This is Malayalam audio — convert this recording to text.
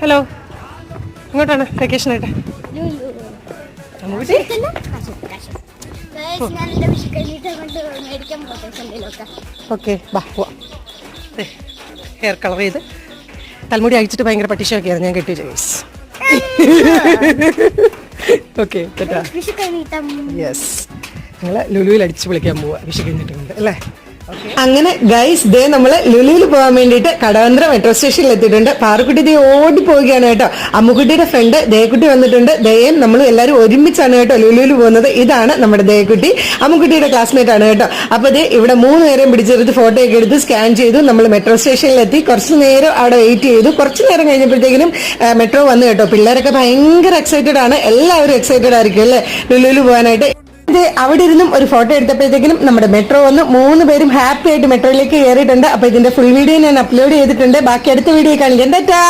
ഹലോ ഇങ്ങോട്ടാണ് വെക്കേഷൻ ആയിട്ട്. ഓക്കെ ബാ ഹെയർ കളർ ചെയ്ത് തലമുടി അഴിച്ചിട്ട് ഭയങ്കര പട്ടിഷൊക്കെയാണ് ഞാൻ കെട്ടി. ജോയിസ് ഓക്കെ യെസ് നിങ്ങൾ ലുലുവിൽ അടിച്ച് വിളിക്കാൻ പോവാ വിഷു കഴിഞ്ഞിട്ടുണ്ട് അല്ലേ? അങ്ങനെ ഗൈസ് ദേ നമ്മൾ ലുലുവിൽ പോകാൻ വേണ്ടിയിട്ട് കടവന്ത്ര മെട്രോ സ്റ്റേഷനിൽ എത്തിയിട്ടുണ്ട്. പാറുക്കുട്ടി ദേ ഓടി പോവുകയാണ് കേട്ടോ. അമ്മുക്കുട്ടിയുടെ ഫ്രണ്ട് ദേക്കുട്ടി വന്നിട്ടുണ്ട്. ദയം നമ്മൾ എല്ലാവരും ഒരുമിച്ചാണ് കേട്ടോ ലുലുവിൽ പോകുന്നത്. ഇതാണ് നമ്മുടെ ദേക്കുട്ടി അമ്മുക്കുട്ടിയുടെ ക്ലാസ്മേറ്റ് ആണ് കേട്ടോ. അപ്പൊ ദേ ഇവിടെ മൂന്ന് നേരം പിടിച്ചെടുത്ത് ഫോട്ടോ ഒക്കെ എടുത്ത് സ്കാൻ ചെയ്തു. നമ്മൾ മെട്രോ സ്റ്റേഷനിൽ എത്തി. കുറച്ച് നേരം അവിടെ വെയിറ്റ് ചെയ്തു. കുറച്ച് നേരം കഴിഞ്ഞപ്പോഴത്തേക്കിനും മെട്രോ വന്നു കേട്ടോ. പിള്ളേരൊക്കെ ഭയങ്കര എക്സൈറ്റഡ് ആണ്. എല്ലാവരും എക്സൈറ്റഡ് ആയിരിക്കും അല്ലേ? ലുലുവിൽ പോകാനായിട്ട്. അവിടെ ഇരുന്നും ഒരു ഫോട്ടോ എടുത്തപ്പോഴത്തേക്കിനും നമ്മുടെ മെട്രോ വന്ന്. മൂന്ന് പേരും ഹാപ്പി ആയിട്ട് മെട്രോയിലേക്ക് കയറിയിട്ടുണ്ട്. അപ്പൊ ഇതിന്റെ ഫുൾ വീഡിയോ ഞാൻ അപ്ലോഡ് ചെയ്തിട്ടുണ്ട്. ബാക്കി അടുത്ത വീഡിയോ കാണിക്കാം. ടാറ്റാ!